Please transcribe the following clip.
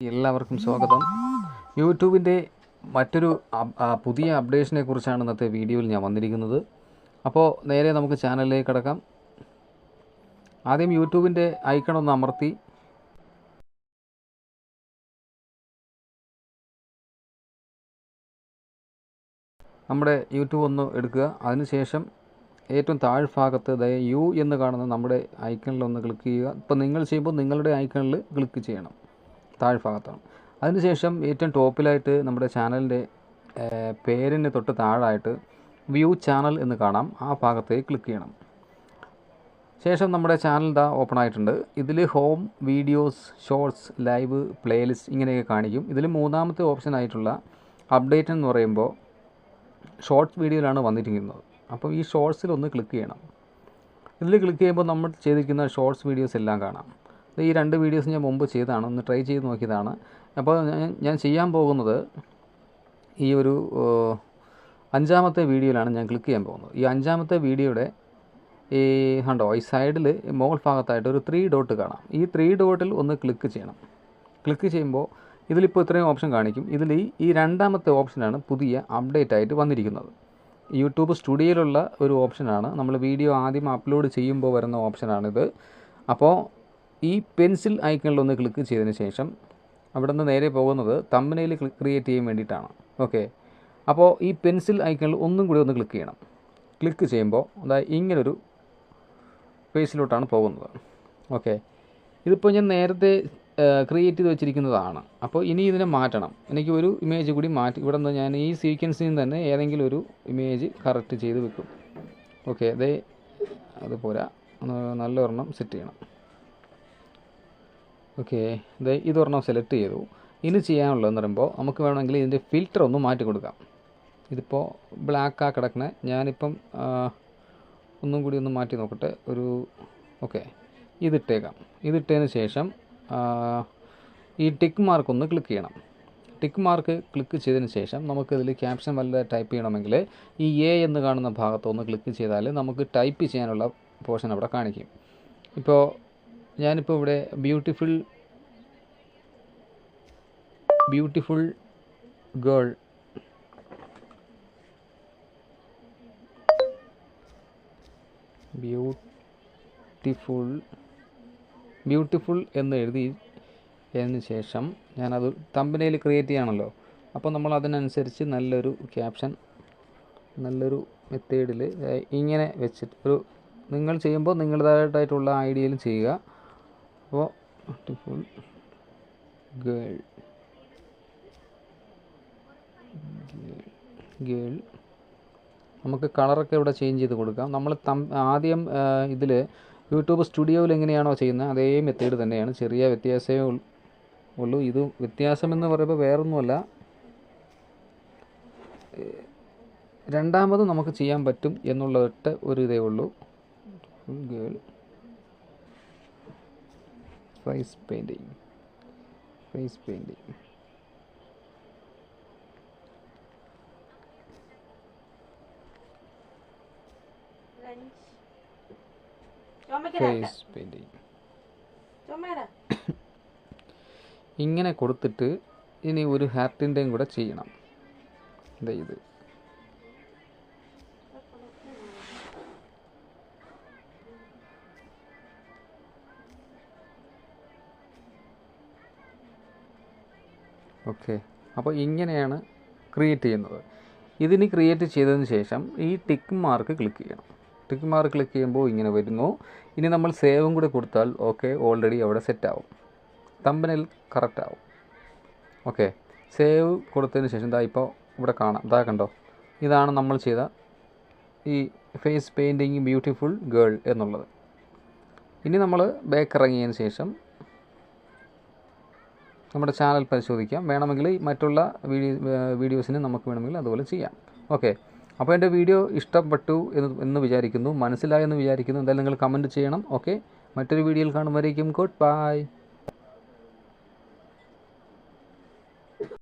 എല്ലാവർക്കും സ്വാഗതം. യൂട്യൂബിന്റെ മറ്റൊരു പുതിയ അപ്ഡേഷനെ കുറിച്ചാണ് ഇന്നത്തെ വീഡിയോയിൽ ഞാൻ വന്നിരിക്കുന്നത്. അപ്പോൾ നേരെ നമുക്ക് ചാനലിലേക്ക് കിടക്കാം. ആദ്യം യൂട്യൂബിന്റെ ഐക്കൺ ഒന്ന് അമർത്തി. നമ്മുടെ യൂട്യൂബ് ഒന്ന് എടുക്കുക. അതിനുശേഷം ഏറ്റവും താഴ്ഭാഗത്ത് ദയ യു എന്ന് കാണുന്ന നമ്മുടെ ഐക്കണിൽ ഒന്ന് ക്ലിക്ക് ചെയ്യുക. ഇപ്പോൾ നിങ്ങൾ ചെയ്യുമ്പോൾ നിങ്ങളുടെ ഐക്കണിൽ ക്ലിക്ക് ചെയ്യണം. താഴ്ഭാഗത്താണ്. അതിനുശേഷം ഏറ്റവും ടോപ്പിലായിട്ട് നമ്മുടെ ചാനലിന്റെ പേരിന് തൊട്ട് താഴായിട്ട് വ്യൂ ചാനൽ എന്ന് കാണാം. ആ ഭാഗത്തേക്ക് ക്ലിക്ക് ചെയ്യണം. ശേഷം നമ്മുടെ ചാനൽ ഇതാ ഓപ്പൺ ആയിട്ടുണ്ട്. ഇതിൽ home videos shorts live playlist ഇങ്ങനെയൊക്കെ കാണിക്കും. ഇതിൽ മൂന്നാമത്തെ ഓപ്ഷൻ ആയിട്ടുള്ള അപ്ഡേറ്റ് എന്ന് പറയുമ്പോൾ ഷോർട്സ് വീഡിയോയിലാണ് വന്നിരിക്കുന്നത്. അപ്പോൾ ഈ ഷോർട്സിൽ ഒന്ന് ക്ലിക്ക് ചെയ്യണം. ഇതിൽ ക്ലിക്ക് ചെയ്യുമ്പോൾ നമ്മൾ ചെയ്തിരിക്കുന്ന ഷോർട്സ് വീഡിയോസ് എല്ലാം കാണാം. ഈ രണ്ട് വീഡിയോസ് ഞാൻ മുമ്പ് ചെയ്തതാണ്. ഒന്ന് ട്രൈ ചെയ്ത് നോക്കിയതാണ്. അപ്പോൾ ഞാൻ ചെയ്യാൻ പോകുന്നത് ഈ ഒരു അഞ്ചാമത്തെ വീഡിയോയിലാണ് ഞാൻ ക്ലിക്ക് ചെയ്യാൻ പോകുന്നത്. ഈ അഞ്ചാമത്തെ വീഡിയോയുടെ ഈ കണ്ടോ ഈ സൈഡിൽ മുകൾ ഭാഗത്തായിട്ട് ഒരു ത്രീ ഡോട്ട് കാണാം. ഈ ത്രീ ഡോട്ടിൽ ഒന്ന് ക്ലിക്ക് ചെയ്യണം. ക്ലിക്ക് ചെയ്യുമ്പോൾ ഇതിലിപ്പോൾ ഇത്രയും ഓപ്ഷൻ കാണിക്കും. ഇതിൽ ഈ ഈ രണ്ടാമത്തെ ഓപ്ഷനാണ് പുതിയ അപ്ഡേറ്റ് ആയിട്ട് വന്നിരിക്കുന്നത്. യൂട്യൂബ് സ്റ്റുഡിയോയിലുള്ള ഒരു ഓപ്ഷനാണ് നമ്മൾ വീഡിയോ ആദ്യം അപ്ലോഡ് ചെയ്യുമ്പോൾ വരുന്ന ഓപ്ഷനാണിത് അപ്പോൾ ഈ പെൻസിൽ ഐക്കണിൽ ഒന്ന് ക്ലിക്ക് ചെയ്തതിന് ശേഷം അവിടെ നിന്ന് നേരെ പോകുന്നത് തമ്പനയിൽ ക്രിയേറ്റ് ചെയ്യാൻ വേണ്ടിയിട്ടാണ്. ഓക്കെ അപ്പോൾ ഈ പെൻസിൽ ഐക്കണിൽ ഒന്നും കൂടി ഒന്ന് ക്ലിക്ക് ചെയ്യണം. ക്ലിക്ക് ചെയ്യുമ്പോൾ അതായത് ഇങ്ങനൊരു പേജിലോട്ടാണ് പോകുന്നത്. ഓക്കെ ഇതിപ്പോൾ ഞാൻ നേരത്തെ ക്രിയേറ്റ് ചെയ്ത് വെച്ചിരിക്കുന്നതാണ്. അപ്പോൾ ഇനി ഇതിനെ മാറ്റണം. എനിക്ക് ഒരു ഇമേജ് കൂടി മാറ്റി ഇവിടെ നിന്ന് ഞാൻ ഈ സീക്വൻസിൽ നിന്ന് തന്നെ ഏതെങ്കിലും ഒരു ഇമേജ് കറക്റ്റ് ചെയ്ത് വെക്കും. ഓക്കെ അതേ അതുപോലെ നല്ല സെറ്റ് ചെയ്യണം. ഓക്കെ. ഇത് ഇതൊരെണ്ണം സെലക്ട് ചെയ്തു. ഇനി ചെയ്യാനുള്ളതെന്ന് പറയുമ്പോൾ നമുക്ക് വേണമെങ്കിൽ ഇതിന്റെ ഫിൽറ്റർ ഒന്ന് മാറ്റി കൊടുക്കാം. ഇതിപ്പോൾ ബ്ലാക്കാണ് കിടക്കണേ. ഞാനിപ്പം ഒന്നും കൂടി ഒന്ന് മാറ്റി നോക്കട്ടെ. ഒരു ഓക്കെ. ഇതിട്ടേക്കാം. ഇതിട്ടതിന് ശേഷം ഈ ടിക്ക് മാർക്ക് ഒന്ന് ക്ലിക്ക് ചെയ്യണം. ടിക്ക് മാർക്ക് ക്ലിക്ക് ചെയ്തതിന് ശേഷം നമുക്ക് ഇതിൽ ക്യാപ്ഷൻ വല്ല ടൈപ്പ് ചെയ്യണമെങ്കിൽ ഈ എ എന്ന് കാണുന്ന ഭാഗത്ത് ഒന്ന് ക്ലിക്ക് ചെയ്താൽ നമുക്ക് ടൈപ്പ് ചെയ്യാനുള്ള പോർഷൻ അവിടെ കാണിക്കും. ഇപ്പോൾ ഞാനിപ്പോൾ ഇവിടെ beautiful beautiful girl beautiful beautiful എന്ന് എഴുതി അതിന് ശേഷം ഞാനത് തമ്പനയിൽ ക്രിയേറ്റ് ചെയ്യണമല്ലോ അപ്പോൾ നമ്മൾ അതിനനുസരിച്ച് നല്ലൊരു ക്യാപ്ഷൻ നല്ലൊരു മെത്തേഡിൽ ഇങ്ങനെ വെച്ചിട്ട് ഒരു നിങ്ങൾ ചെയ്യുമ്പോൾ നിങ്ങളുടേതായിട്ടുള്ള ഐഡിയയിൽ ചെയ്യുക. അപ്പോൾ ബ്യൂട്ടിഫുൾ ഗേൾ ഗേൾ നമുക്ക് കളറൊക്കെ ഇവിടെ ചേഞ്ച് ചെയ്ത് കൊടുക്കാം. നമ്മൾ തം ആദ്യം ഇതിൽ യൂട്യൂബ് സ്റ്റുഡിയോയിൽ എങ്ങനെയാണോ ചെയ്യുന്നത് അതേ മെത്തേഡ് തന്നെയാണ്. ചെറിയ വ്യത്യാസമേ ഉള്ളൂ. ഇത് വ്യത്യാസമെന്ന് പറയുമ്പോൾ വേറൊന്നുമല്ല. രണ്ടാമത് നമുക്ക് ചെയ്യാൻ പറ്റും എന്നുള്ളതൊട്ട് ഒരു ഇതേ ഉള്ളൂ. Girl face painting face painting face ഇങ്ങനെ കൊടുത്തിട്ട് ഇനി ഒരു ഹാർട്ടിന്റെയും കൂടെ ചെയ്യണം. ഇത്. ഓക്കെ. അപ്പോൾ ഇങ്ങനെയാണ് ക്രിയേറ്റ് ചെയ്യുന്നത്. ഇതിന് ക്രിയേറ്റ് ചെയ്തതിന് ശേഷം ഈ ടിക്ക് മാർക്ക് ക്ലിക്ക് ചെയ്യണം. ടിക്ക് മാർക്ക് ക്ലിക്ക് ചെയ്യുമ്പോൾ ഇങ്ങനെ വരുന്നു. ഇനി നമ്മൾ സേവും കൂടി കൊടുത്താൽ ഓക്കെ ഓൾറെഡി അവിടെ സെറ്റ് ആവും. തമ്പനിൽ കറക്റ്റ് ആവും. ഓക്കെ. സേവ് കൊടുത്തതിന് ശേഷം ഇതാ ഇപ്പോൾ ഇവിടെ കാണാം. ഇതാ കണ്ടോ? ഇതാണ് നമ്മൾ ചെയ്ത ഈ ഫേസ് പെയിന്റിങ് ബ്യൂട്ടിഫുൾ ഗേൾ എന്നുള്ളത്. ഇനി നമ്മൾ ബാക്ക് ഇറങ്ങിയതിന് ശേഷം നമ്മുടെ ചാനൽ പരിശോധിക്കാം. വേണമെങ്കിൽ മറ്റുള്ള വീഡിയോ വീഡിയോസിന് നമുക്ക് വേണമെങ്കിൽ അതുപോലെ ചെയ്യാം. ഓക്കെ. അപ്പോൾ എന്റെ വീഡിയോ ഇഷ്ടപ്പെട്ടു എന്ന് എന്ന് വിചാരിക്കുന്നു. മനസ്സിലായെന്ന് വിചാരിക്കുന്നു. എന്തായാലും നിങ്ങൾ കമന്റ് ചെയ്യണം. ഓക്കെ. മറ്റൊരു വീഡിയോയിൽ കാണുമ്പോഴേക്കും ഗുഡ് ബൈ.